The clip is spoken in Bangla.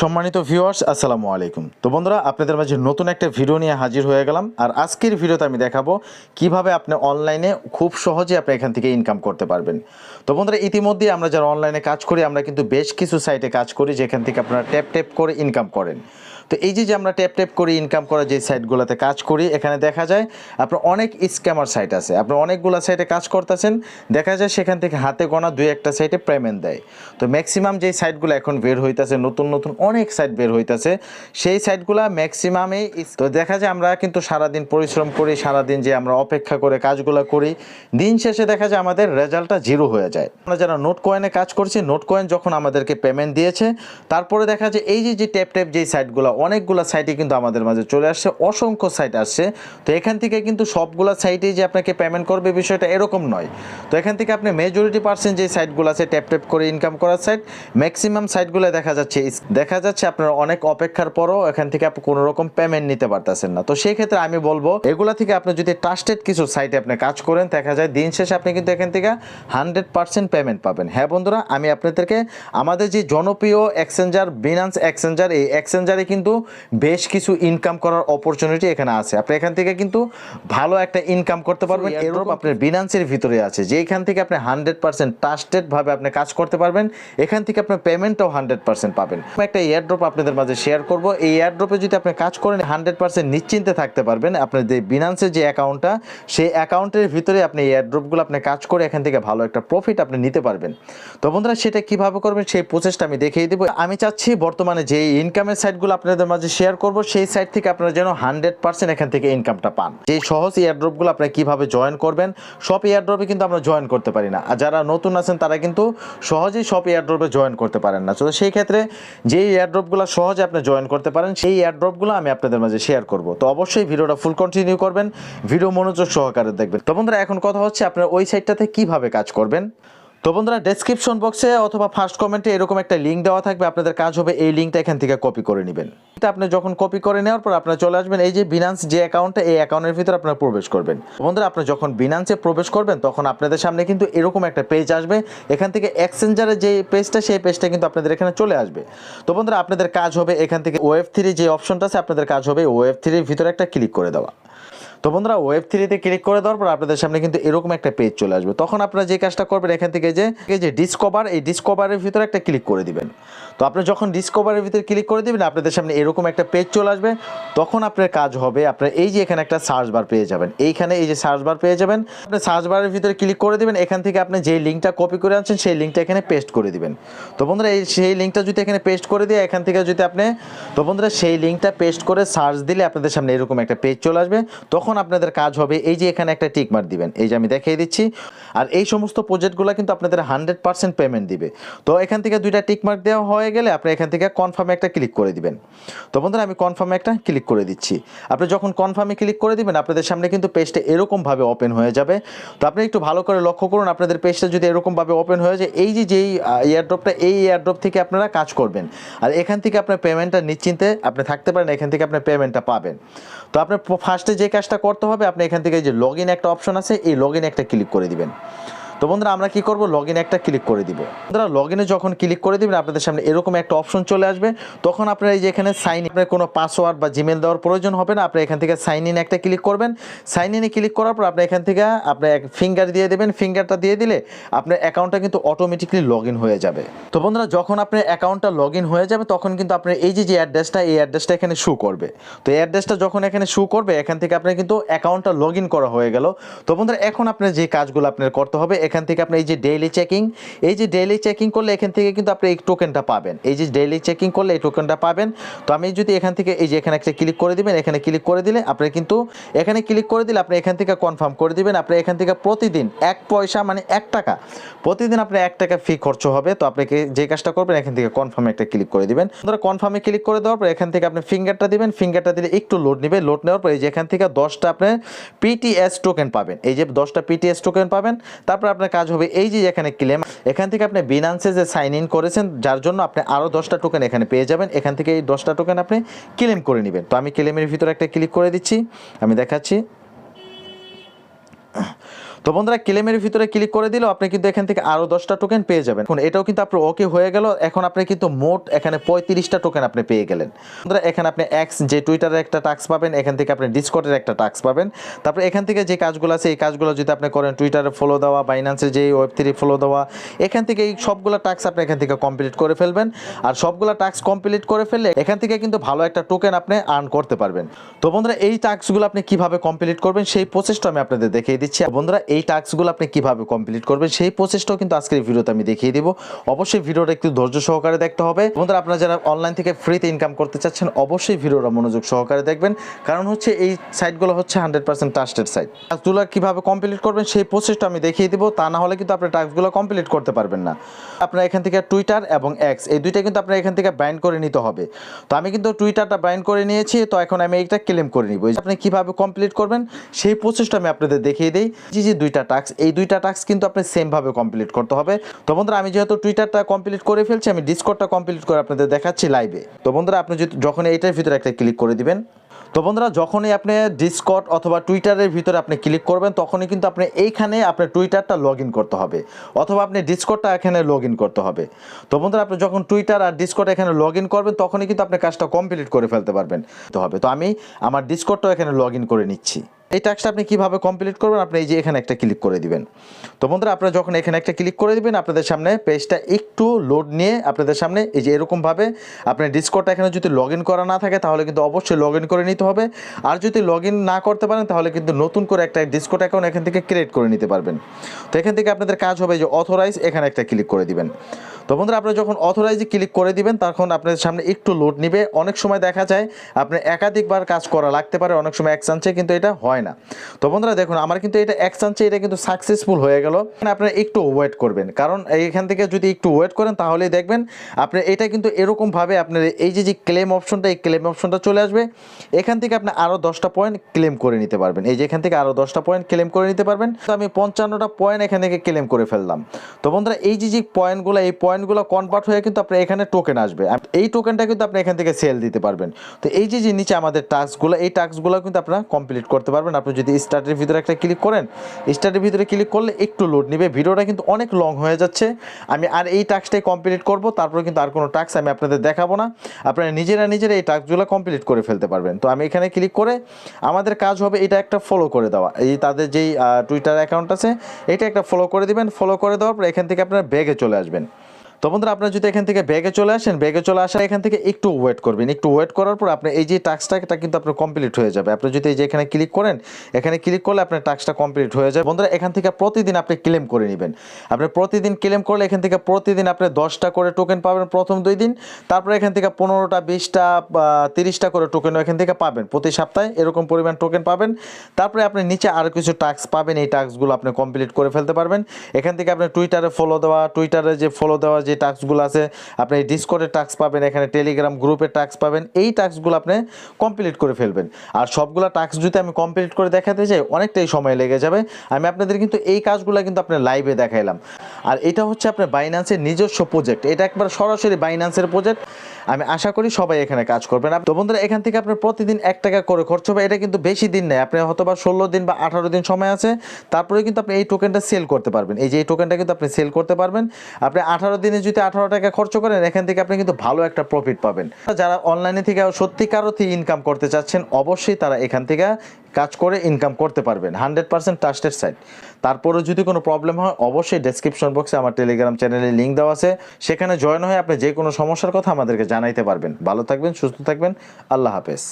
সম্মানিত ভিউয়ার্স আসসালামু আলাইকুম। তো বন্ধুরা, আপনাদের মাঝে নতুন একটা ভিডিও নিয়ে হাজির হয়ে গেলাম। আর আজকের ভিডিওতে আমি দেখাবো কীভাবে আপনি অনলাইনে খুব সহজে আপনি এখান থেকে ইনকাম করতে পারবেন। তো বন্ধুরা, ইতিমধ্যে আমরা যারা অনলাইনে কাজ করি, আমরা কিন্তু বেশ কিছু সাইটে কাজ করি, যেখান থেকে আপনারা ট্যাপ ট্যাপ করে ইনকাম করেন। তো এই যে যে আমরা ট্যাপ ট্যাপ করে ইনকাম করা যে সাইটগুলোতে কাজ করি, এখানে দেখা যায় আপনার অনেক স্ক্যামার সাইট আছে। আপনি অনেকগুলো সাইটে কাজ করতেছেন, দেখা যায় সেখান থেকে হাতে গোনা দুই একটা সাইটে পেমেন্ট দেয়। তো ম্যাক্সিমাম যেই সাইটগুলো এখন বের হইতাছে, নতুন নতুন অনেক সাইট বের হইতেছে, সেই সাইটগুলো ম্যাক্সিমামে তো দেখা যায় আমরা কিন্তু সারাদিন পরিশ্রম করি, সারাদিন যে আমরা অপেক্ষা করে কাজগুলো করি, দিন শেষে দেখা যায় আমাদের রেজাল্টটা জিরো হয়ে যায়। আমরা যারা নোট কয়েনে কাজ করছি নোট কয়েন যখন আমাদেরকে পেমেন্ট দিয়েছে, তারপরে দেখা যায় এই যে যে ট্যাপ ট্যাপ যেই সাইটগুলো অনেকগুলো সাইটে কিন্তু আমাদের মাঝে চলে আসছে, অসংখ্য সাইট আসছে। তো এখান থেকে কিন্তু সবগুলো সাইটেই যে আপনাকে পেমেন্ট করবে বিষয়টা এরকম নয়। তো এখান থেকে আপনি মেজরিটি পার্সেন্ট যে সাইটগুলো আছে ট্যাপ ট্যাপ করে ইনকাম করার সাইট ম্যাক্সিমাম সাইটগুলো দেখা যাচ্ছে দেখা যাচ্ছে আপনার অনেক অপেক্ষার পরও এখান থেকে আপনি কোনো রকম পেমেন্ট নিতে পারতেছেন না। তো সেই ক্ষেত্রে আমি বলব, এগুলা থেকে আপনি যদি ট্রাস্টেড কিছু সাইটে আপনি কাজ করেন, দেখা যায় দিন শেষে আপনি কিন্তু এখান থেকে হান্ড্রেড পার্সেন্ট পেমেন্ট পাবেন। হ্যাঁ বন্ধুরা, আমি আপনাদেরকে আমাদের যে জনপ্রিয় এক্সচেঞ্জার বিনান্স এক্সচেঞ্জার এই এক্সচেঞ্জারে কিন্তু বেশ কিছু ইনকাম করার অপরচুনিটি এখানে আছে। আপনি এখান থেকে কিন্তু ভালো একটা ইনকাম করতে পারবেন। এরকম আপনার বিনান্সের ভিতরে আছে যে এখান থেকে আপনি হান্ড্রেড পার্সেন্ট ট্রাস্টেড ভাবে আপনি কাজ করতে পারবেন এখান থেকে আপনার পেমেন্টটাও হান্ড্রেড পার্সেন্ট পাবেন। আমি একটা এয়ারড্রপ আপনাদের মাঝে শেয়ার করব। এই এয়ারড্রপে যদি আপনি কাজ করেন হান্ড্রেড পার্সেন্ট নিশ্চিন্তে থাকতে পারবেন। আপনার যে বিনান্সের যে অ্যাকাউন্টটা সেই অ্যাকাউন্টের ভিতরে আপনি এয়ারড্রপগুলো আপনি কাজ করে এখান থেকে ভালো একটা প্রফিট আপনি নিতে পারবেন। তো বন্ধুরা সেটা কীভাবে করবেন সেই প্রসেসটা আমি দেখিয়ে দেবো। আমি চাচ্ছি বর্তমানে যে ইনকামের সাইটগুলো আপনাদের মাঝে শেয়ার করব, সেই সাইট থেকে আপনারা যেন হান্ড্রেড পার্সেন্ট এখান থেকে ইনকামটা পান। এই সহজ এয়ারড্রপগুলো আপনারা কীভাবে জয়েন করবেন, সব এয়ারড্রপে কিন্তু আমরা জয়েন করতে পারি না। আর যারা নতুন আছেন, তারা কিন্তু সহজেই সব এয়ারড্রপে জয়েন করতে পারেন না। তো সেই ক্ষেত্রে যেই এয়ারড্রপগুলো সহজে আপনি জয়েন করতে পারেন, সেই এয়ারড্রপগুলো আমি আপনাদের মাঝে শেয়ার করব। তো অবশ্যই ভিডিওটা ফুল কন্টিনিউ করবেন, ভিডিও মনোযোগ সহকারে দেখবেন। তো বন্ধুরা, এখন কথা হচ্ছে আপনার ওই সাইটটাতে কীভাবে কাজ করবেন? তো বন্ধুরা ডেসক্রিপশন বক্সে অথবা ফার্স্ট কমেন্টে এরকম একটা লিঙ্ক দেওয়া থাকবে। আপনাদের কাজ হবে এই লিঙ্কটা এখান থেকে কপি করে নেবেন। আপনি যখন কপি করে নেওয়ার পর আপনারা চলে আসবেন, এই যে বিনান্স যে অ্যাকাউন্টে এই অ্যাকাউন্টের ভিতরে আপনারা প্রবেশ করবেন। বন্ধুরা, আপনি যখন বিনান্সে প্রবেশ করবেন, তখন আপনাদের সামনে কিন্তু এরকম একটা পেজ আসবে। এখান থেকে এক্সচেঞ্জারের যে পেজটা সেই পেজটা কিন্তু আপনাদের এখানে চলে আসবে। তো বন্ধুরা, আপনাদের কাজ হবে এখান থেকে ওয়েব থ্রি যে অপশনটা আছে, আপনাদের কাজ হবে ওয়েব থ্রির ভিতরে একটা ক্লিক করে দেওয়া। তো বন্ধুরা ওয়েব থ্রিতে ক্লিক করে দেওয়ার পর আপনাদের সামনে কিন্তু এরকম একটা পেজ চলে আসবে। তখন আপনারা যে কাজটা করবেন, এখান থেকে যে যে ডিসকভার এই ডিসকভারের ভিতরে একটা ক্লিক করে দিবেন। তো আপনি যখন ডিসকভারের ভিতরে ক্লিক করে দিবেন, আপনাদের সামনে এরকম একটা পেজ চলে আসবে। তখন আপনার কাজ হবে, আপনার এই যে এখানে একটা সার্চ বার পেয়ে যাবেন। এইখানে এই যে সার্চ বার পেয়ে যাবেন। আপনি সার্চ বারের ভিতরে ক্লিক করে দিবেন। এখান থেকে আপনি যে লিঙ্কটা কপি করে আনছেন, সেই লিঙ্কটা এখানে পেস্ট করে দিবেন। তো বন্ধুরা, এই সেই লিঙ্কটা যদি এখানে পেস্ট করে দিয়ে এখান থেকে যদি আপনি, তো বন্ধুরা, সেই লিঙ্কটা পেস্ট করে সার্চ দিলে আপনাদের সামনে এরকম একটা পেজ চলে আসবে। তখন আপনাদের কাজ হবে, এই যে এখানে একটা টিক মার্ক দিবেন, এই যে আমি দেখিয়ে দিচ্ছি, আর এই সমস্ত প্রজেক্টগুলো কিন্তু আপনাদের হান্ড্রেড পার্সেন্ট পেমেন্ট দিবে। তো এখান থেকে দুইটা টিক মার্ক দেওয়া হয়ে গেলে আপনি এখান থেকে কনফার্মে একটা ক্লিক করে দিবেন। তো বন্ধুরা, আমি কনফার্মে একটা ক্লিক করে দিচ্ছি। আপনি যখন কনফার্মে ক্লিক করে দিবেন, আপনাদের সামনে কিন্তু পেজটা এরকমভাবে ওপেন হয়ে যাবে। তো আপনি একটু ভালো করে লক্ষ্য করুন, আপনাদের পেজটা যদি এরকমভাবে ওপেন হয়ে যায়, এই যে যেই এয়ারড্রপটা এই এয়ারড্রপ থেকে আপনারা কাজ করবেন। আর এখান থেকে আপনার পেমেন্টটা নিশ্চিন্তে আপনি থাকতে পারেন, এখান থেকে আপনার পেমেন্টটা পাবেন। তো আপনার ফার্স্টে যে কাজটা করতে হবে। আপনি এখান থেকে যে লগ একটা অপশন আছে, এই লগ একটা ক্লিক করে দিবেন। তো বন্ধুরা, আমরা কি করব? লগ একটা ক্লিক করে দিব। বন্ধুরা লগ যখন ক্লিক করে দিবেন, আপনাদের সামনে এরকম একটা অপশন চলে আসবে। তখন আপনারা এই যে এখানে সাইন আপনার কোনো পাসওয়ার্ড বা জিমেল দেওয়ার প্রয়োজন হবে না। আপনি এখান থেকে সাইন ইন একটা ক্লিক করবেন। সাইন ইনে ক্লিক করার পর আপনি এখান থেকে আপনার এক ফিঙ্গার দিয়ে দেবেন। ফিঙ্গারটা দিয়ে দিলে আপনার অ্যাকাউন্টটা কিন্তু অটোমেটিকলি লগ হয়ে যাবে। তো বন্ধুরা, যখন আপনার অ্যাকাউন্টটা লগ হয়ে যাবে, তখন কিন্তু আপনার এই যে যে অ্যাড্রেসটা এই অ্যাড্রেসটা এখানে শু করবে। তো এই অ্যাড্রেসটা যখন এখানে শু করবে, এখান থেকে আপনার কিন্তু অ্যাকাউন্টটা লগ করা হয়ে গেল। তো বন্ধুরা, এখন আপনার যে কাজগুলো আপনার করতে হবে এখান থেকে আপনি এই যে ডেইলি চেকিং এই যে ডেইলি চেকিং করলে এখান থেকে কিন্তু আপনি এই টোকেনটা পাবেন। এই যে ডেইলি চেকিং করলে এই টোকেনটা পাবেন। তো আমি যদি এখান থেকে এই যে এখানে একটা ক্লিক করে দিবেন, এখানে ক্লিক করে দিলে আপনি কিন্তু এখানে ক্লিক করে দিলে আপনি এখান থেকে কনফার্ম করে দিবেন। আপনি এখান থেকে প্রতিদিন এক পয়সা মানে এক টাকা, প্রতিদিন আপনার এক টাকা ফি খরচ হবে। তো আপনাকে যে কাজটা করবেন, এখান থেকে কনফার্মে একটা ক্লিক করে দিবেন। ধরো কনফার্মে ক্লিক করে দেওয়ার পর এখান থেকে আপনি ফিঙ্গারটা দিবেন। ফিঙ্গারটা দিলে একটু লোড নেবে লোড নেওয়ার পর এই যে এখান থেকে দশটা আপনি পিটিএস টোকেন পাবেন। এই যে দশটা পিটিএস টোকেন পাবেন। তারপর আপনার কাজ হবে এই যে এখানে ক্লেম এখান থেকে আপনি বিনান্সে যে সাইন ইন করেছেন, যার জন্য আপনি আরও দশটা টোকেন এখানে পেয়ে যাবেন। এখান থেকে এই দশটা টোকেন আপনি ক্লেম করে নেবেন। তো আমি ক্লেমের ভিতরে একটা ক্লিক করে দিচ্ছি, আমি দেখাচ্ছি। তো বন্ধুরা, ক্লেমের ভিতরে ক্লিক করে দিলেও আপনি কিন্তু এখান থেকে আরও দশটা টোকেন পেয়ে যাবেন। এখন এটাও কিন্তু আপনার ওকে হয়ে গেল। এখন আপনি কিন্তু মোট এখানে পঁয়ত্রিশটা টোকেন আপনি পেয়ে গেলেন। বন্ধুরা, এখানে আপনি এক্স যে টুইটারের একটা টাক্স পাবেন, এখান থেকে আপনি ডিসকটের একটা টাক্স পাবেন। তারপরে এখান থেকে যে কাজগুলো আছে, এই কাজগুলো যদি আপনি করেন টুইটারে ফলো দেওয়া বাইন্যান্সের যে ওয়েব থ্রি ফলো দেওয়া, এখান থেকে এই সবগুলো টাক্স আপনি এখান থেকে কমপ্লিট করে ফেলবেন। আর সবগুলো টাক্স কমপ্লিট করে ফেললে এখান থেকে কিন্তু ভালো একটা টোকেন আপনি আর্ন করতে পারবেন। তো বন্ধুরা, এই টাস্কগুলো আপনি কীভাবে কমপ্লিট করবেন, সেই প্রসেসটা আমি আপনাদের দেখিয়ে দিচ্ছি। বন্ধুরা এই টাস্কগুলো আপনি কীভাবে কমপ্লিট করবেন সেই প্রসেসটাও কিন্তু আজকের ভিডিওতে আমি দেখিয়ে দিব। অবশ্যই ভিডিওটা একটু ধৈর্য সহকারে দেখতে হবে। বন্ধুরা, আপনারা যারা অনলাইন থেকে ফ্রিতে ইনকাম করতে চাচ্ছেন, অবশ্যই ভিডিওটা মনোযোগ সহকারে দেখবেন। কারণ হচ্ছে এই সাইটগুলো হচ্ছে হান্ড্রেড পার্সেন্ট ট্রাস্টেড সাইট টাস্কগুলো কীভাবে কমপ্লিট করবেন সেই প্রসেসটা আমি দেখিয়ে দিব। তা না হলে কিন্তু আপনি টাস্কগুলো কমপ্লিট করতে পারবেন না। আপনার এখান থেকে টুইটার এবং এক্স এই দুইটা কিন্তু আপনার এখান থেকে বাইন্ড করে নিতে হবে। তো আমি কিন্তু টুইটারটা বাইন্ড করে নিয়েছি, তো এখন আমি এইটা ক্লেম করে নিব। আপনি কীভাবে কমপ্লিট করবেন সেই প্রসেসটা আমি আপনাদের দেখিয়ে দিই। যে যে দুইটা টাস্ক, এই দুইটা টাস্ক কিন্তু আপনি সেমভাবে কমপ্লিট করতে হবে। তো বন্ধুরা, আমি যেহেতু টুইটারটা কমপ্লিট করে ফেলছি, আমি ডিসকোডটা কমপ্লিট করে আপনাদের দেখাচ্ছি লাইভে তো বন্ধুরা, আপনি যখন এইটার ভিতরে একটা ক্লিক করে দিবেন, তো বন্ধুরা, যখনই আপনি ডিসকট অথবা টুইটারের ভিতরে আপনি ক্লিক করবেন, তখনই কিন্তু আপনি এইখানে আপনার টুইটারটা লগ করতে হবে, অথবা আপনি ডিসকটটা এখানে লগ করতে হবে। তো বন্ধুরা, আপনি যখন টুইটার আর ডিসকট এখানে লগ করবেন, তখনই কিন্তু আপনি কাজটা কমপ্লিট করে ফেলতে পারবেন। তো হবে, তো আমি আমার ডিসকটটাও এখানে লগ করে নিচ্ছি। এই টাস্কটা আপনি কীভাবে কমপ্লিট করবেন? আপনি এই যে এখানে একটা ক্লিক করে দিবেন। তো বন্ধুরা, আপনারা যখন এখানে একটা ক্লিক করে দিবেন, আপনাদের সামনে পেজটা একটু লোড নিয়ে আপনাদের সামনে এই যে এরকমভাবে আপনার ডিসকোডটা এখানে যদি লগ করা না থাকে, তাহলে কিন্তু অবশ্যই লগ করে নিতে হবে। আর যদি লগ না করতে পারেন, তাহলে কিন্তু নতুন করে একটা ডিসকোড অ্যাকাউন্ট এখান থেকে ক্রিয়েট করে নিতে পারবেন। তো এখান থেকে আপনাদের কাজ হবে যে অথরাইজ এখানে একটা ক্লিক করে দিবেন। তো বন্ধুরা, আপনারা যখন অথরাইজে ক্লিক করে দিবেন, তখন আপনাদের সামনে একটু লোড নিবে। অনেক সময় দেখা যায় আপনার একাধিকবার কাজ করা লাগতে পারে, অনেক সময় এক চান্সে কিন্তু এটা হয় না। তো বন্ধুরা, দেখুন, আমার কিন্তু এটা এক চান্সে এটা কিন্তু সাকসেসফুল হয়ে গেল। আপনারা একটু ওয়েট করবেন। কারণ এইখান থেকে যদি একটু ওয়েট করেন, তাহলেই দেখবেন আপনার এটা কিন্তু এরকমভাবে আপনার এই যে যে ক্লেম অপশনটা এই ক্লেম অপশনটা চলে আসবে। এখান থেকে আপনি আরও দশটা পয়েন্ট ক্লেম করে নিতে পারবেন। এই যে, এখান থেকে আরও দশটা পয়েন্ট ক্লেম করে নিতে পারবেন। তো আমি পঞ্চান্নটা পয়েন্ট এখান থেকে ক্লেম করে ফেললাম। তো বন্ধুরা, এই যে যে পয়েন্টগুলো এই পয়েন্টগুলো কনভার্ট হয়ে কিন্তু আপনার এখানে টোকেন আসবে। এই টোকেনটা কিন্তু আপনি এখান থেকে সেল দিতে পারবেন। তো এই যে যে নিচে আমাদের টাস্কগুলো এই টাস্কগুলো কিন্তু আপনারা কমপ্লিট করতে পারবেন। আপনি যদি স্টার্টের ভিতরে একটা ক্লিক করেন স্টার্টের ভিতরে ক্লিক করলে একটু লোড নেবে। ভিডিওটা কিন্তু অনেক লং হয়ে যাচ্ছে। আমি আর এই টাস্কটাই কমপ্লিট করব, তারপরে কিন্তু আর কোনো টাস্ক আমি আপনাদের দেখাবো না। আপনারা নিজেরা নিজেরা এই টাস্কগুলো কমপ্লিট করে ফেলতে পারবেন। তো আমি এখানে ক্লিক করে আমাদের কাজ হবে এটা একটা ফলো করে দেওয়া। এই তাদের যেই টুইটার অ্যাকাউন্ট আছে, এটা একটা ফলো করে দিবেন। ফলো করে দেওয়ার পর এখান থেকে আপনারা ব্যাগে চলে আসবেন। তো বন্ধুরা, আপনারা যদি এখান থেকে ব্যাগে চলে আসেন ব্যাগে চলে আসার এখান থেকে একটু ওয়েট করবেন। একটু ওয়েট করার পর আপনি এই যে টাস্কটা এটা কিন্তু আপনার কমপ্লিট হয়ে যাবে। আপনি যদি এই যে এখানে ক্লিক করেন, এখানে ক্লিক করলে আপনার টাস্কটা কমপ্লিট হয়ে যাবে। বন্ধুরা, এখান থেকে প্রতিদিন আপনি ক্লেম করে নেবেন। আপনি প্রতিদিন ক্লেম করলে এখান থেকে প্রতিদিন আপনি দশটা করে টোকেন পাবেন প্রথম দুই দিন। তারপরে এখান থেকে পনেরোটা, বিশটা তিরিশটা করে টোকেন এখান থেকে পাবেন। প্রতি সপ্তাহে এরকম পরিমাণ টোকেন পাবেন। তারপরে আপনি নিচে আরও কিছু টাস্ক পাবেন। এই টাস্কগুলো আপনি কমপ্লিট করে ফেলতে পারবেন। এখান থেকে আপনি টুইটারে ফলো দেওয়া টুইটারে যে ফলো দেওয়া যে টাস্কগুলো আছে, আপনি ডিসকোডের টাস্ক পাবেন, এখানে টেলিগ্রাম গ্রুপের টাস্ক পাবেন, এই টাস্কগুলো আপনি কমপ্লিট করে ফেলবেন। আর সবগুলো টাস্ক যদি আমি কমপ্লিট করে দেখাতে চাই, অনেকটাই সময় লেগে যাবে। আমি আপনাদের কিন্তু এই কাজগুলো কিন্তু আপনার লাইভে দেখাইলাম। আর এটা হচ্ছে আপনার বাইন্যান্সের নিজস্ব প্রজেক্ট এটা একবার সরাসরি বাইন্যান্সের প্রজেক্ট আমি আশা করি সবাই এখানে কাজ করবেন। তো বন্ধুরা, এখান থেকে আপনার প্রতিদিন এক টাকা করে খরচ হবে। এটা কিন্তু বেশি দিন নেই আপনি হয়তো বা ষোলো দিন বা আঠারো দিন সময় আছে। তারপরে কিন্তু আপনি এই টোকেনটা সেল করতে পারবেন। এই যে এই টোকেনটা কিন্তু আপনি সেল করতে পারবেন। আপনি আঠারো দিনে যদি আঠারো টাকা খরচ করেন, এখান থেকে আপনি কিন্তু ভালো একটা প্রফিট পাবেন। যারা অনলাইনে থেকে সত্যিকার অর্থে ইনকাম করতে চাচ্ছেন, অবশ্যই তারা এখান থেকে কাজ করে ইনকাম করতে পারবেন হান্ড্রেড পার্সেন্ট ট্রাস্টেড সাইট তারপরে যদি কোনো প্রবলেম হয়, অবশ্যই ডেসক্রিপশন বক্সে আমার টেলিগ্রাম চ্যানেলে লিঙ্ক দেওয়া আছে। সেখানে জয়েন হয়ে আপনি যে কোনো সমস্যার কথা আমাদেরকে জানাইতে পারবেন। ভালো থাকবেন, সুস্থ থাকবেন। আল্লাহ হাফেজ।